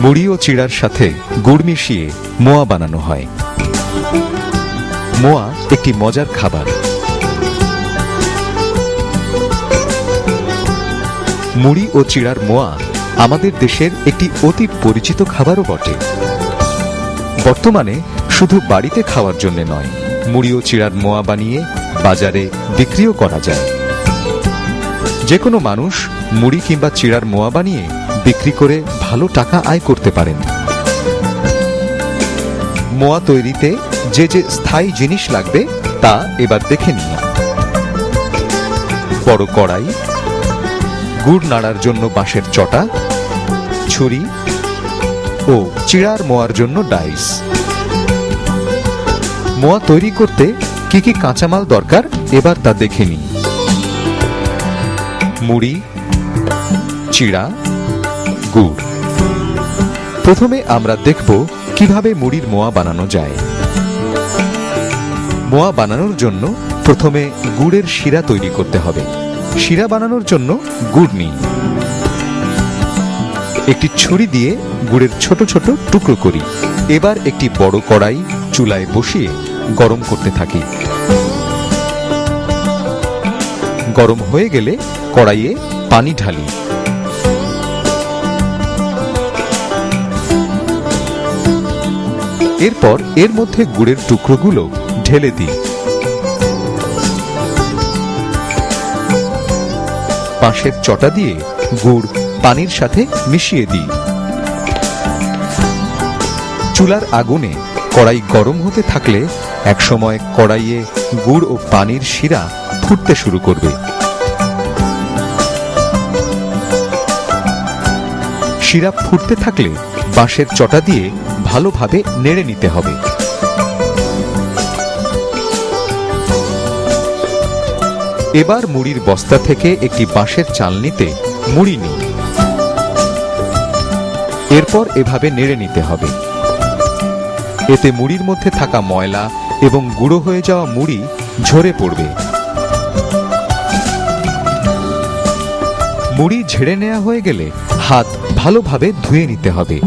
মুড়ি ও চিড়ার সাথে গুড় মিশিয়ে মোয়া বানানো হয়। মোয়া একটি মজার খাবার। মুড়ি ও চিড়ার মোয়া আমাদের দেশের একটি অতি পরিচিত খাবারও বটে। বর্তমানে শুধু বাড়িতে খাওয়ার জন্য নয়, মুড়ি ও চিড়ার মোয়া বানিয়ে বাজারে বিক্রিও করা যায়। যে কোনো মানুষ মুড়ি কিংবা চিড়ার মোয়া বানিয়ে বিক্রি করে ভালো টাকা আয় করতে পারেন। মোয়া তৈরিতে যে যে স্থায়ী জিনিস লাগবে, তা এবার দেখে নিন। বড় কড়াই, গুড় নাড়ার জন্য বাঁশের চটা, ছুরি ও চিড়ার মোয়ার জন্য ডাইস। মোয়া তৈরি করতে কি কি কাঁচামাল দরকার, এবার তা দেখে নিন। মুড়ি, চিড়া গুড়। প্রথমে আমরা দেখব কীভাবে মুড়ির মোয়া বানানো যায়। মোয়া বানানোর জন্য প্রথমে গুড়ের শিরা তৈরি করতে হবে। শিরা বানানোর জন্য গুড় নিই একটি ছুরি দিয়ে গুড়ের ছোট ছোট টুকরো করি। এবার একটি বড় কড়াই চুলায় বসিয়ে গরম করতে থাকি। গরম হয়ে গেলে কড়াইয়ে পানি ঢালি। এরপর এর মধ্যে গুড়ের টুকরোগুলো ঢেলে দিই। বাঁশের চটা দিয়ে গুড় পানির সাথে মিশিয়ে দিই। চুলার আগুনে কড়াই গরম হতে থাকলে একসময় কড়াইয়ে গুড় ও পানির শিরা ফুটতে শুরু করবে। শিরা ফুটতে থাকলে বাঁশের চটা দিয়ে ভালোভাবে নেড়ে নিতে হবে। এবার মুড়ির বস্তা থেকে একটি বাঁশের চালনিতে মুড়ি নিই এরপর এভাবে নেড়ে নিতে হবে। এতে মুড়ির মধ্যে থাকা ময়লা এবং গুঁড়ো হয়ে যাওয়া মুড়ি ঝরে পড়বে। মুড়ি ঝেড়ে নেওয়া হয়ে গেলে হাত ভালোভাবে ধুয়ে নিতে হবে।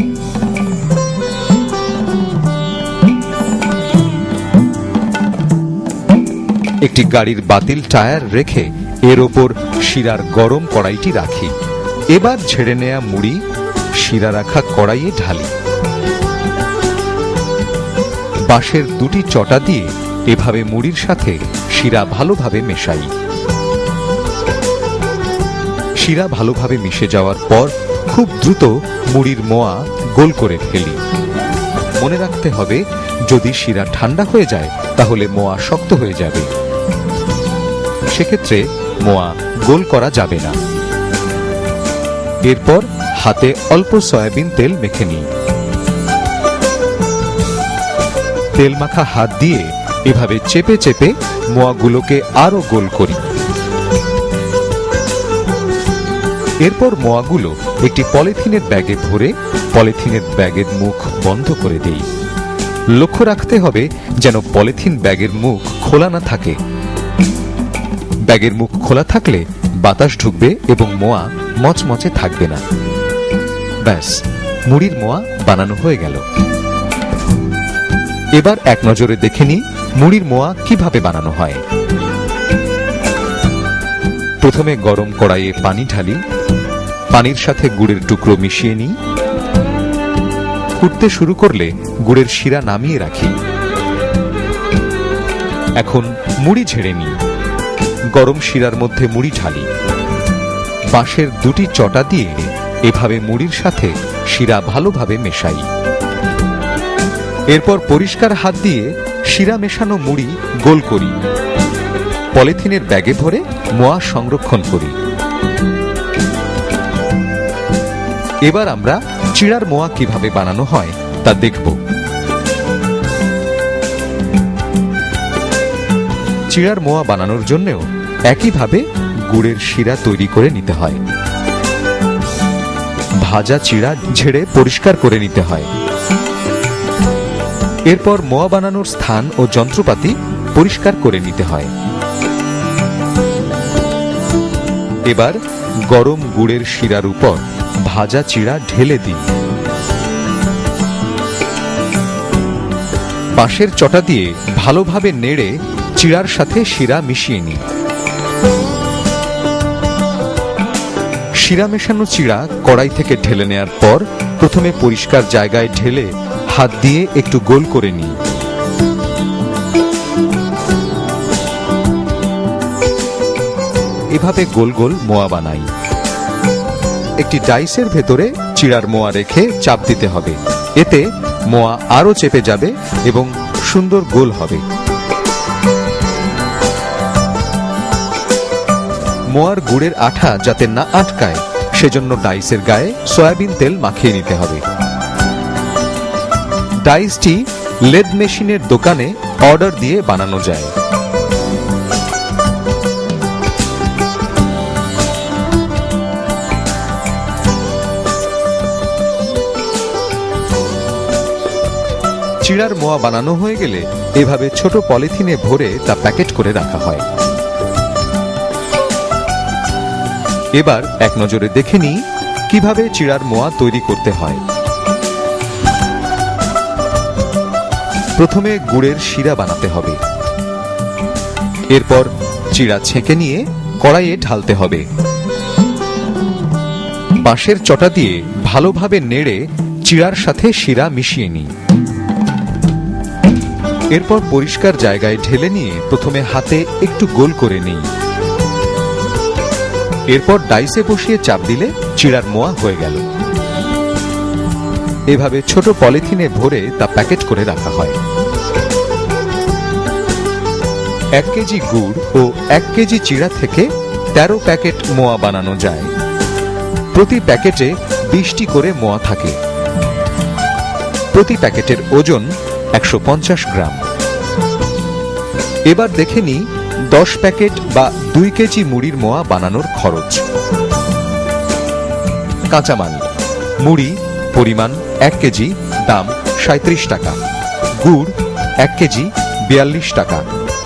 একটি গাড়ির বাতিল টায়ার রেখে এর ওপর শিরার গরম কড়াইটি রাখি। এবার ঝেড়ে নেয়া মুড়ি, শিরা রাখা কড়াইয়ে ঢালি। বাঁশের দুটি চটা দিয়ে এভাবে মুড়ির সাথে শিরা ভালোভাবে মেশাই। শিরা ভালোভাবে মিশে যাওয়ার পর খুব দ্রুত মুড়ির মোয়া গোল করে ফেলি। মনে রাখতে হবে, যদি শিরা ঠান্ডা হয়ে যায়, তাহলে মোয়া শক্ত হয়ে যাবে। সেক্ষেত্রে মোয়া গোল করা যাবে না। এরপর হাতে অল্প সয়াবিন তেল মেখে নিই তেল মাখা হাত দিয়ে এভাবে চেপে চেপে মোয়াগুলোকে আরও গোল করি। এরপর মোয়াগুলো একটি পলিথিনের ব্যাগে ভরে পলিথিনের ব্যাগের মুখ বন্ধ করে দেই। লক্ষ্য রাখতে হবে যেন পলিথিন ব্যাগের মুখ খোলা না থাকে। ব্যাগের মুখ খোলা থাকলে বাতাস ঢুকবে এবং মোয়া মচমচে থাকবে না। ব্যাস, মুড়ির মোয়া বানানো হয়ে গেল। এবার এক নজরে দেখে নিই মুড়ির মোয়া কীভাবে বানানো হয়। প্রথমে গরম কড়াইয়ে পানি ঢালি, পানির সাথে গুড়ের টুকরো মিশিয়ে নিই। ফুটতে শুরু করলে গুড়ের শিরা নামিয়ে রাখি। এখন মুড়ি ঝেড়ে নিই। গরম শিরার মধ্যে মুড়ি ঢালি। বাঁশের দুটি চটা দিয়ে এভাবে মুড়ির সাথে শিরা ভালোভাবে মেশাই। এরপর পরিষ্কার হাত দিয়ে শিরা মেশানো মুড়ি গোল করি। পলিথিনের ব্যাগে ভরে মোয়া সংরক্ষণ করি। এবার আমরা চিড়ার মোয়া কীভাবে বানানো হয় তা দেখব। চিড়ার মোয়া বানানোর জন্যও একইভাবে গুড়ের শিরা তৈরি করে নিতে হয়। ভাজা চিড়া ঝেড়ে পরিষ্কার করে নিতে হয়। এরপর মোয়া বানানোর স্থান ও যন্ত্রপাতি পরিষ্কার করে নিতে হয়। এবার গরম গুড়ের শিরার উপর ভাজা চিড়া ঢেলে দিন পাশের চটা দিয়ে ভালোভাবে নেড়ে চিড়ার সাথে শিরা মিশিয়ে নিন শিরা মেশানো চিড়া কড়াই থেকে ঢেলে নেয়ার পর প্রথমে পরিষ্কার জায়গায় ঢেলে হাত দিয়ে একটু গোল করে নিই। এভাবে গোল গোল মোয়া বানাই। একটি ডাইসের ভেতরে চিড়ার মোয়া রেখে চাপ দিতে হবে। এতে মোয়া আরও চেপে যাবে এবং সুন্দর গোল হবে। মোয়ার গুড়ের আঠা যাতে না আটকায়, সেজন্য ডাইসের গায়ে সয়াবিন তেল মাখিয়ে নিতে হবে। ডাইসটি লেদ মেশিনের দোকানে অর্ডার দিয়ে বানানো যায়। চিড়ার মোয়া বানানো হয়ে গেলে এভাবে ছোট পলিথিনে ভরে তা প্যাকেট করে রাখা হয়। এবার এক নজরে দেখে নিই কীভাবে চিড়ার মোয়া তৈরি করতে হয়। প্রথমে গুড়ের শিরা বানাতে হবে। এরপর চিড়া ছেঁকে নিয়ে কড়াইয়ে ঢালতে হবে। বাঁশের চটা দিয়ে ভালোভাবে নেড়ে চিড়ার সাথে শিরা মিশিয়ে নিই। এরপর পরিষ্কার জায়গায় ঢেলে নিয়ে প্রথমে হাতে একটু গোল করে নিই। এরপর ডাইসে বসিয়ে চাপ দিলে চিড়ার মোয়া হয়ে গেল। এভাবে ছোট পলিথিনে ভরে তা প্যাকেট করে রাখা হয়। এক কেজি গুড় ও এক কেজি চিড়া থেকে তেরো প্যাকেট মোয়া বানানো যায়। প্রতি প্যাকেটে বিশটি করে মোয়া থাকে। প্রতি প্যাকেটের ওজন একশো পঞ্চাশ গ্রাম। এবার দেখে নিই দশ প্যাকেট বা দুই কেজি মুড়ির মোয়া বানানোর খরচ। কাঁচামাল। মুড়ি, পরিমাণ, এক কেজি, দাম সাঁত্রিশ টাকা। গুড়, এক কেজি, বিয়াল্লিশ টাকা।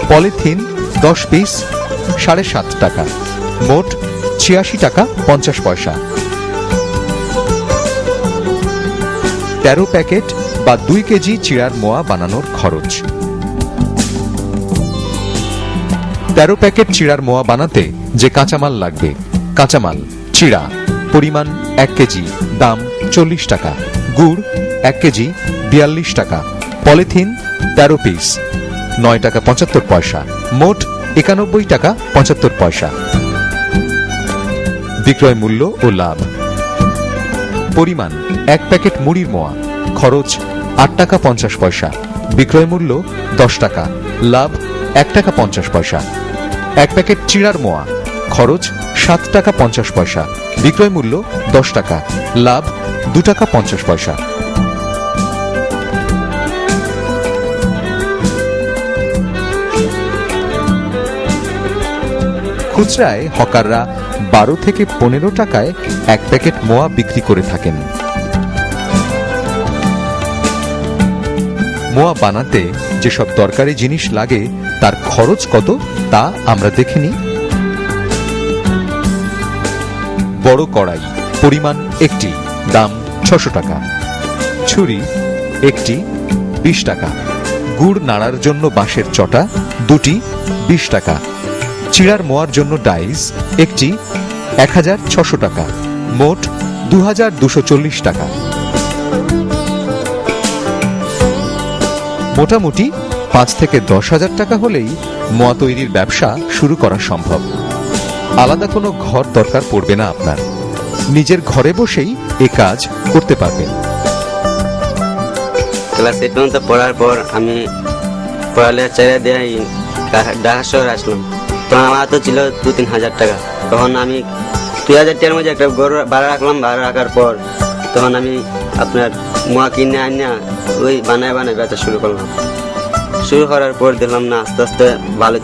পলিথিন, দশ পিস, সাড়ে সাত টাকা। মোট ছিয়াশি টাকা, পঞ্চাশ পয়সা। তেরো প্যাকেট বা দুই কেজি চিড়ার মোয়া বানানোর খরচ। তেরো প্যাকেট চিড়ার মোয়া বানাতে যে কাঁচামাল লাগবে। কাঁচামাল, চিড়া, পরিমাণ এক কেজি, দাম চল্লিশ টাকা। গুড়, এক কেজি, বিয়াল্লিশ টাকা। পলিথিন, তেরো পিস। নয় টাকা পঁচাত্তর পয়সা। মোট একানব্বই টাকা পঁচাত্তর পয়সা। বিক্রয় মূল্য ও লাভ। পরিমাণ, এক প্যাকেট মুড়ির মোয়া। খরচ, আট টাকা পঞ্চাশ পয়সা। বিক্রয় মূল্য দশ টাকা। লাভ, এক টাকা পঞ্চাশ পয়সা। এক প্যাকেট চিড়ার মোয়া, খরচ সাত টাকা পঞ্চাশ পয়সা, বিক্রয় মূল্য দশ টাকা, লাভ দু টাকা পঞ্চাশ পয়সা। খুচরায় হকাররা বারো থেকে পনেরো টাকায় এক প্যাকেট মোয়া বিক্রি করে থাকেন। মোয়া বানাতে যেসব দরকারি জিনিস লাগে তার খরচ কত তা আমরা দেখে নিই। বড় কড়াই, পরিমাণ একটি, দাম ছশো টাকা। ছুরি, একটি, বিশ টাকা। গুড় নাড়ার জন্য বাঁশের চটা, দুটি, বিশ টাকা। চিড়ার মোয়ার জন্য ডাইস, একটি, এক হাজার ছশো টাকা। মোট দু হাজার দুশো চল্লিশ টাকা। মোটামুটি পাঁচ থেকে দশ হাজার টাকা হলেই মোয়া তৈরির ব্যবসা শুরু করা সম্ভব। আলাদা কোনো ঘর দরকার পড়বে না আপনার। নিজের ঘরে বসেই এ কাজ করতে পারবেন। ক্লাস এইট পর্যন্ত পড়ার পর আমি পড়ালেখা ছেড়ে দিয়ে ঢাকা শহরে আসলাম। তখন আমার হাতে ছিল দু তিন হাজার টাকা। তখন আমি দুই হাজার টাকার মধ্যে একটা গরু ভাড়া রাখলাম। ভাড়া রাখার পর তখন আমি আপনার মোয়া কিনে আনিয়া ওই বানায় বানায় বেচা শুরু করলাম। শুরু করার পর দেখলাম না আস্তে আস্তে ভালো